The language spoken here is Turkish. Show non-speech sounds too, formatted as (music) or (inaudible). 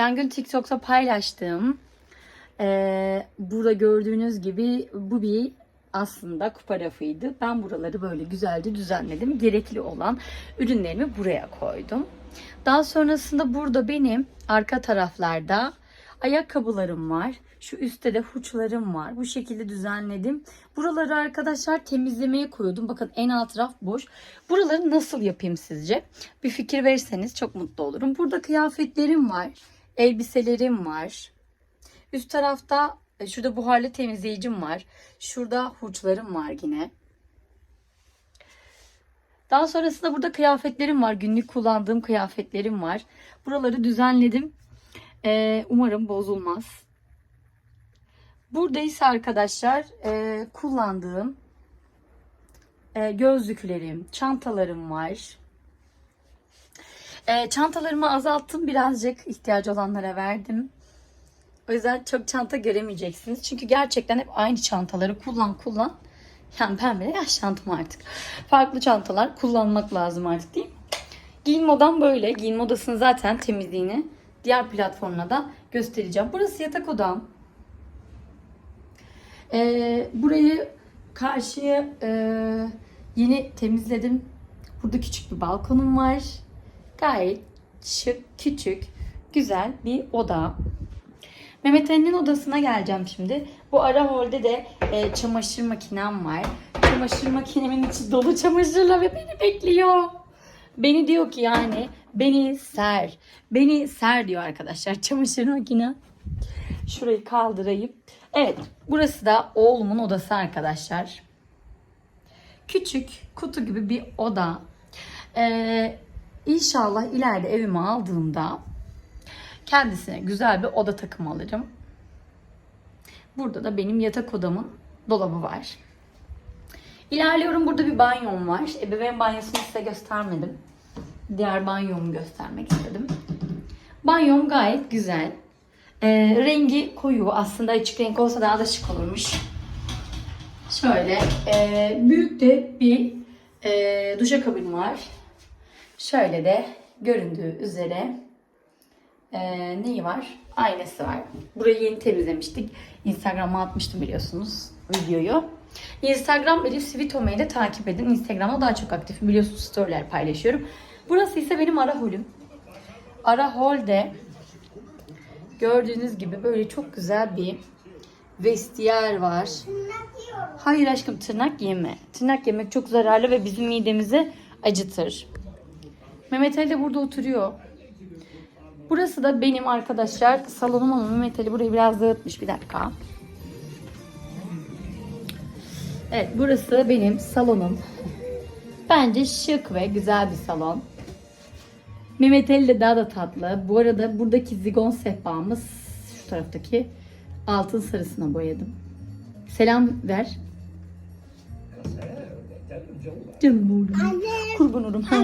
Ben gün TikTok'ta paylaştığım eee, burada gördüğünüz gibi bu bir aslında kupa rafıydı. Ben buraları böyle güzelce düzenledim. Gerekli olan ürünlerimi buraya koydum. Daha sonrasında burada benim arka taraflarda ayakkabılarım var. Şu üstte de huçlarım var. Bu şekilde düzenledim. Buraları arkadaşlar temizlemeye koyuyordum. Bakın en alt raf boş. Buraları nasıl yapayım sizce? Bir fikir verirseniz çok mutlu olurum. Burada kıyafetlerim var. Elbiselerim var. Üst tarafta e, şurada buharlı temizleyicim var. Şurada hurçlarım var yine. Daha sonrasında burada kıyafetlerim var. Günlük kullandığım kıyafetlerim var. Buraları düzenledim. Ee, umarım bozulmaz. Burada ise arkadaşlar e, kullandığım e, gözlüklerim, çantalarım var. E, çantalarımı azalttım birazcık ihtiyacı olanlara verdim. O yüzden çok çanta göremeyeceksiniz. Çünkü gerçekten hep aynı çantaları kullan kullan. Yani ben bile yaşlandım artık. Farklı çantalar kullanmak lazım artık değil mi? Giyinme odam böyle. Giyinme odasının zaten temizliğini diğer platformuna da göstereceğim. Burası yatak odam. Ee, burayı karşıya e, yeni temizledim. Burada küçük bir balkonum var. Gayet şık, küçük, güzel bir oda. Mehmet Ali'nin odasına geleceğim şimdi. Bu ara holde de e, çamaşır makinem var. Çamaşır makinemin içi dolu çamaşırla ve beni bekliyor. Beni diyor ki yani beni ser. Beni ser diyor arkadaşlar (laughs) çamaşır makine. Şurayı kaldırayım. Evet burası da oğlumun odası arkadaşlar. Küçük kutu gibi bir oda. Ee, inşallah ileride evime aldığımda kendisine güzel bir oda takımı alırım. Burada da benim yatak odamın dolabı var. İlerliyorum. Burada bir banyom var. Ebeveyn banyosunu size göstermedim. Diğer banyomu göstermek istedim. Banyom gayet güzel. Ee, rengi koyu. Aslında açık renk olsa daha da şık olurmuş. Şöyle e, büyük de bir e, duşakabin var. Şöyle de göründüğü üzere ee, neyi var? Aynası var. Burayı yeni temizlemiştik. Instagram'a atmıştım biliyorsunuz videoyu. Instagram Elif Sivitome'yi de takip edin. Instagram'da daha çok aktifim. Biliyorsunuz storyler paylaşıyorum. Burası ise benim ara holüm. Ara holde gördüğünüz gibi böyle çok güzel bir vestiyer var. Hayır aşkım tırnak yeme. Tırnak yemek çok zararlı ve bizim midemizi acıtır. Mehmet Ali de burada oturuyor. Burası da benim arkadaşlar salonum ama Mehmet Ali burayı biraz dağıtmış. Bir dakika. Evet burası benim salonum. Bence şık ve güzel bir salon. Mehmet Ali de daha da tatlı. Bu arada buradaki zigon sehpamız şu taraftaki altın sarısına boyadım. Selam ver. Canım oğlum. Kurban olurum. Ha.